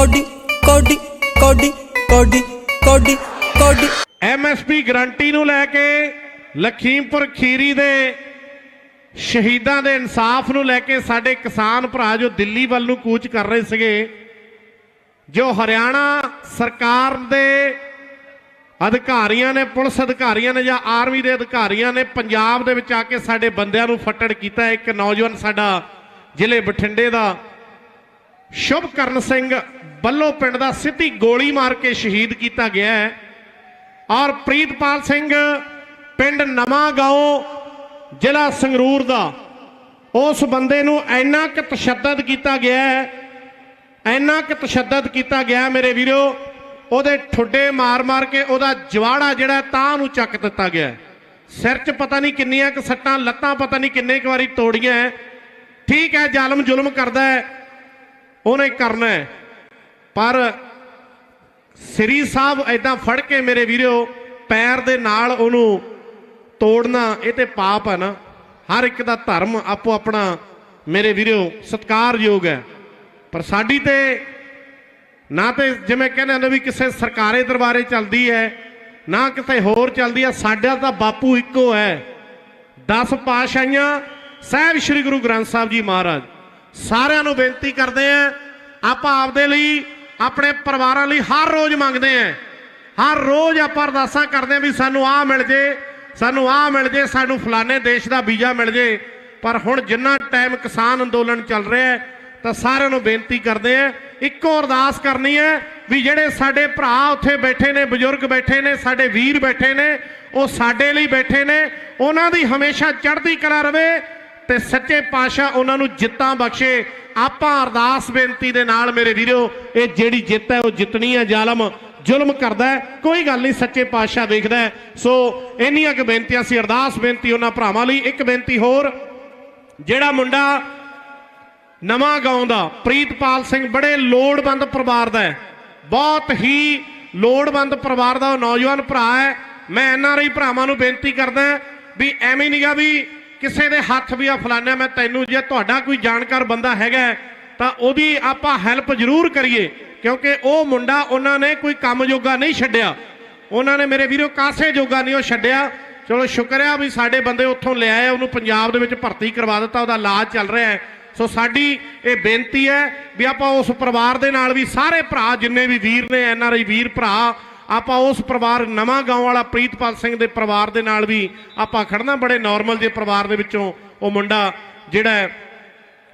Cody ਕੋਡੀ ਕੋਡੀ ਕੋਡੀ ਕੋਡੀ ਕੋਡੀ। ਐਮਐਸਪੀ ਗਰੰਟੀ ਨੂੰ ਲੈ ਕੇ ਲਖੀਮਪੁਰ ਖੀਰੀ ਦੇ ਸ਼ਹੀਦਾਂ ਦੇ ਇਨਸਾਫ ਨੂੰ ਲੈ ਕੇ ਸਾਡੇ ਕਿਸਾਨ ਭਰਾ ਜੋ ਦਿੱਲੀ ਵੱਲ ਨੂੰ ਕੂਚ ਕਰ ਰਹੇ ਸੀਗੇ, ਜੋ ਹਰਿਆਣਾ ਸਰਕਾਰ ਦੇ ਅਧਿਕਾਰੀਆਂ ਨੇ, ਪੁਲਿਸ ਅਧਿਕਾਰੀਆਂ ਨੇ ਜਾਂ ਆਰਮੀ ਦੇ ਅਧਿਕਾਰੀਆਂ ਨੇ ਪੰਜਾਬ ਦੇ ਵਿੱਚ ਆ ਕੇ ਸਾਡੇ ਬੰਦਿਆਂ ਨੂੰ ਫੱਟੜ ਕੀਤਾ। ਇੱਕ ਨੌਜਵਾਨ ਸਾਡਾ ਜ਼ਿਲ੍ਹੇ ਬਠਿੰਡੇ ਦਾ ਸ਼ੁਭਕਰਨ ਸਿੰਘ ਬੱਲੋ ਪਿੰਡ ਦਾ ਸਿੱਧੀ ਗੋਲੀ ਮਾਰ ਕੇ ਸ਼ਹੀਦ ਕੀਤਾ ਗਿਆ ਹੈ। ਔਰ ਪ੍ਰੀਤਪਾਲ ਸਿੰਘ ਪਿੰਡ ਨਵਾਂ ਗਾਉਂ ਜ਼ਿਲ੍ਹਾ ਸੰਗਰੂਰ ਦਾ। ਉਸ ਬੰਦੇ ਨੂੰ ਇੰਨਾ ਕੁ ਤਸ਼ੱਦਦ ਕੀਤਾ ਗਿਆ ਹੈ, ਇੰਨਾ ਕੁ ਤਸ਼ੱਦਦ ਕੀਤਾ ਗਿਆ ਮੇਰੇ ਵੀਰੋ, ਉਹਦੇ ਠੁੱਡੇ ਮਾਰ-ਮਾਰ ਕੇ ਉਹਦਾ ਜਵਾੜਾ ਜਿਹੜਾ ਤਾਂ ਨੂੰ ਚੱਕ ਦਿੱਤਾ ਗਿਆ ਸਿਰ 'ਚ ਪਤਾ ਨਹੀਂ ਕਿੰਨੀਆਂ ਕੁ ਸੱਟਾਂ, ਲੱਤਾਂ ਪਤਾ ਨਹੀਂ ਕਿੰਨੇ ਕੁ ਵਾਰੀ ਤੋੜੀਆਂ ਠੀਕ ਹੈ ਜ਼ਾਲਮ ਜ਼ੁਲਮ ਕਰਦਾ ਹੈ, ਉਹਨੇ ਕਰਨਾ ਹੈ। ਪਰ ਸ੍ਰੀ ਸਾਹਿਬ ਐਦਾਂ ਫੜ ਕੇ ਮੇਰੇ ਵੀਰੋ ਪੈਰ ਦੇ ਨਾਲ ਉਹਨੂੰ ਤੋੜਨਾ, ਇਹ ਤੇ ਪਾਪ ਹੈ ਨਾ। ਹਰ ਇੱਕ ਦਾ ਧਰਮ ਆਪੋ ਆਪਣਾ ਮੇਰੇ ਵੀਰੋ ਸਤਿਕਾਰਯੋਗ ਹੈ। ਪਰ ਸਾਡੀ ਤੇ ਨਾ ਤੇ ਜਿਵੇਂ ਕਹਿੰਦੇ ਹੁੰਦੇ ਵੀ ਕਿਸੇ ਸਰਕਾਰੀ ਦਰਬਾਰੇ ਚੱਲਦੀ ਹੈ, ਨਾ ਕਿਸੇ ਹੋਰ ਚੱਲਦੀ ਹੈ, ਸਾਡਾ ਤਾਂ ਬਾਪੂ ਇੱਕੋ ਹੈ। 10 ਪਾਸ਼ਾਈਆਂ ਸਾਹਿਬ ਸ੍ਰੀ ਗੁਰੂ ਗ੍ਰੰਥ ਸਾਹਿਬ ਜੀ ਮਹਾਰਾਜ, ਸਾਰਿਆਂ ਨੂੰ ਬੇਨਤੀ ਕਰਦੇ ਆ ਆਪਾਂ ਆਪਦੇ ਲਈ ਆਪਣੇ ਪਰਿਵਾਰਾਂ ਲਈ ਹਰ ਰੋਜ਼ ਮੰਗਦੇ ਆ। ਹਰ ਰੋਜ਼ ਆਪਾਂ ਅਰਦਾਸਾਂ ਕਰਦੇ ਆ ਵੀ ਸਾਨੂੰ ਆਹ ਮਿਲ ਜੇ, ਸਾਨੂੰ ਆਹ ਮਿਲ ਜੇ, ਸਾਨੂੰ ਫਲਾਣੇ ਦੇਸ਼ ਦਾ ਵੀਜ਼ਾ ਮਿਲ ਜੇ। ਪਰ ਹੁਣ ਜਿੰਨਾ ਟਾਈਮ ਕਿਸਾਨ ਅੰਦੋਲਨ ਚੱਲ ਰਿਹਾ ਹੈ, ਤਾਂ ਸਾਰਿਆਂ ਨੂੰ ਬੇਨਤੀ ਕਰਦੇ ਆ, ਇੱਕੋ ਅਰਦਾਸ ਕਰਨੀ ਹੈ ਵੀ ਜਿਹੜੇ ਸਾਡੇ ਭਰਾ ਉੱਥੇ ਬੈਠੇ ਨੇ, ਬਜ਼ੁਰਗ ਬੈਠੇ ਨੇ, ਸਾਡੇ ਵੀਰ ਬੈਠੇ ਨੇ, ਉਹ ਸਾਡੇ ਲਈ ਬੈਠੇ ਨੇ, ਉਹਨਾਂ ਦੀ ਹਮੇਸ਼ਾ ਚੜ੍ਹਦੀ ਕਲਾ ਰਵੇ ਤੇ ਸੱਚੇ ਪਾਤਸ਼ਾਹ ਉਹਨਾਂ ਨੂੰ ਜਿੱਤਾਂ ਬਖਸ਼ੇ। ਆਪਾਂ ਅਰਦਾਸ ਬੇਨਤੀ ਦੇ ਨਾਲ ਮੇਰੇ ਵੀਰੋ, ਇਹ ਜਿਹੜੀ ਜਿੱਤ ਹੈ, ਉਹ ਜਿੱਤਣੀ ਹੈ, ਜ਼ਾਲਮ ਜ਼ੁਲਮ ਕਰਦਾ ਕੋਈ ਗੱਲ ਨਹੀਂ, ਸੱਚੇ ਪਾਤਸ਼ਾਹ ਦੇਖਦਾ ਸੋ ਇੰਨੀਆਂ ਕੁ ਬੇਨਤੀਆਂ ਸੀ, ਅਰਦਾਸ ਬੇਨਤੀ ਉਹਨਾਂ ਭਰਾਵਾਂ ਲਈ। ਇੱਕ ਬੇਨਤੀ ਹੋਰ, ਜਿਹੜਾ ਮੁੰਡਾ ਨਵਾਂ ਗਾਉਂ ਦਾ ਪ੍ਰੀਤਪਾਲ ਸਿੰਘ ਬੜੇ ਲੋੜਵੰਦ ਪਰਿਵਾਰ ਦਾ ਹੈ। ਬਹੁਤ ਹੀ ਲੋੜਵੰਦ ਪਰਿਵਾਰ ਦਾ ਉਹ ਨੌਜਵਾਨ ਭਰਾ ਹੈ। ਮੈਂ ਐਨਆਰਆਈ ਭਰਾਵਾਂ ਨੂੰ ਬੇਨਤੀ ਕਰਦਾ ਵੀ ਐਵੇਂ ਨਹੀਂਗਾ ਵੀ ਕਿਸੇ ਦੇ ਹੱਥ ਵੀ ਆ ਫਲਾਣਾ ਮੈਂ ਤੈਨੂੰ ਜੇ ਤੁਹਾਡਾ ਕੋਈ ਜਾਣਕਾਰ ਬੰਦਾ ਹੈਗਾ ਤਾਂ ਉਹਦੀ ਆਪਾਂ ਹੈਲਪ ਜ਼ਰੂਰ ਕਰੀਏ, ਕਿਉਂਕਿ ਉਹ ਮੁੰਡਾ ਉਹਨਾਂ ਨੇ ਕੋਈ ਕੰਮ ਜੋਗਾ ਨਹੀਂ ਛੱਡਿਆ। ਉਹਨਾਂ ਨੇ ਮੇਰੇ ਵੀਰੋ ਕਾਸੇ ਜੋਗਾ ਨਹੀਂ ਉਹ ਛੱਡਿਆ। ਚਲੋ ਸ਼ੁਕਰ ਆ ਵੀ ਸਾਡੇ ਬੰਦੇ ਉੱਥੋਂ ਲਿਆਏ ਉਹਨੂੰ ਪੰਜਾਬ ਦੇ ਵਿੱਚ ਭਰਤੀ ਕਰਵਾ ਦਿੱਤਾ, ਉਹਦਾ ਇਲਾਜ ਚੱਲ ਰਿਹਾ ਹੈ। ਸੋ ਸਾਡੀ ਇਹ ਬੇਨਤੀ ਹੈ ਵੀ ਆਪਾਂ ਉਸ ਪਰਿਵਾਰ ਦੇ ਨਾਲ ਵੀ ਸਾਰੇ ਭਰਾ, ਜਿੰਨੇ ਵੀ ਵੀਰ ਨੇ, ਐਨ ਆਰ ਆਈ ਵੀਰ ਭਰਾ ਆਪਾਂ ਉਸ ਪਰਿਵਾਰ, ਨਵਾਂ ਗਾਉਂ ਵਾਲਾ ਪ੍ਰੀਤਪਾਲ ਸਿੰਘ ਦੇ ਪਰਿਵਾਰ ਦੇ ਨਾਲ ਵੀ ਆਪਾਂ ਖੜਨਾ ਬੜੇ ਨਾਰਮਲ ਜਿਹੇ ਪਰਿਵਾਰ ਦੇ ਵਿੱਚੋਂ ਉਹ ਮੁੰਡਾ ਜਿਹੜਾ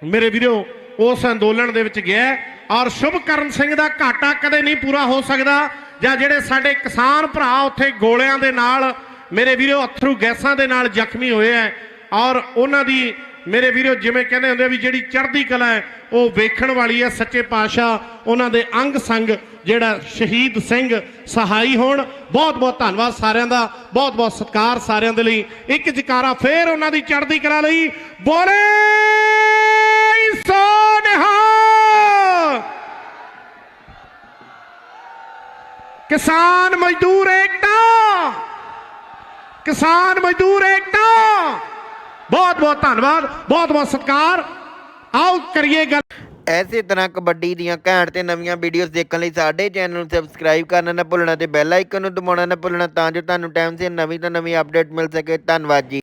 ਮੇਰੇ ਵੀਰੋ, ਉਸ ਅੰਦੋਲਨ ਦੇ ਵਿੱਚ ਗਿਆ ਔਰ ਸ਼ੁਭਕਰਨ ਸਿੰਘ ਦਾ ਘਾਟਾ ਕਦੇ ਨਹੀਂ ਪੂਰਾ ਹੋ ਸਕਦਾ ਜਾਂ ਜਿਹੜੇ ਸਾਡੇ ਕਿਸਾਨ ਭਰਾ ਉੱਥੇ ਗੋਲਿਆਂ ਦੇ ਨਾਲ, ਮੇਰੇ ਵੀਰੋ, ਅਥਰੂ ਗੈਸਾਂ ਦੇ ਨਾਲ ਜ਼ਖਮੀ ਹੋਏ ਹੈ ਔਰ ਉਹਨਾਂ ਦੀ ਮੇਰੇ ਵੀਰੋ, ਜਿਵੇਂ ਕਹਿੰਦੇ ਹੁੰਦੇ ਆ ਵੀ ਜਿਹੜੀ ਚੜ੍ਹਦੀ ਕਲਾ ਹੈ, ਉਹ ਵੇਖਣ ਵਾਲੀ ਹੈ, ਸੱਚੇ ਪਾਤਸ਼ਾਹ, ਉਹਨਾਂ ਦੇ ਅੰਗ ਸੰਗ ਜਿਹੜਾ ਸ਼ਹੀਦ ਸਿੰਘ ਸਹਾਈ ਹੋਣ। ਬਹੁਤ ਬਹੁਤ ਧੰਨਵਾਦ ਸਾਰਿਆਂ ਦਾ ਬਹੁਤ ਬਹੁਤ ਸਤਿਕਾਰ ਸਾਰਿਆਂ ਦੇ ਲਈ। ਇੱਕ ਜਕਾਰਾ ਫੇਰ ਉਹਨਾਂ ਦੀ ਚੜ੍ਹਦੀ ਕਲਾ ਲਈ। ਬੋਲੇ ਸੋਨਹਾ! ਕਿਸਾਨ ਮਜ਼ਦੂਰ ਏਕਤਾ! ਕਿਸਾਨ ਮਜ਼ਦੂਰ ਏਕਤਾ! ਬਹੁਤ ਬਹੁਤ ਧੰਨਵਾਦ, ਬਹੁਤ ਬਹੁਤ ਸਤਿਕਾਰ। ਆਓ ਕਰੀਏ ਗੱਲ। ਐਸੇ ਤਰ੍ਹਾਂ ਕਬੱਡੀ ਦੀਆਂ ਘੈਂਟ ਤੇ ਨਵੀਆਂ ਵੀਡੀਓਜ਼ ਦੇਖਣ ਲਈ ਸਾਡੇ ਚੈਨਲ ਨੂੰ ਸਬਸਕ੍ਰਾਈਬ ਕਰਨਾ ਨਾ ਭੁੱਲਣਾ ਤੇ ਬੈਲ ਆਈਕਨ ਨੂੰ ਦਬਾਉਣਾ ਨਾ ਭੁੱਲਣਾ ਤਾਂ ਜੋ ਤੁਹਾਨੂੰ ਟਾਈਮ ਸਿਰ ਨਵੀਂ ਤੋਂ ਨਵੀਂ ਅਪਡੇਟ ਮਿਲ ਸਕੇ। ਧੰਨਵਾਦ ਜੀ।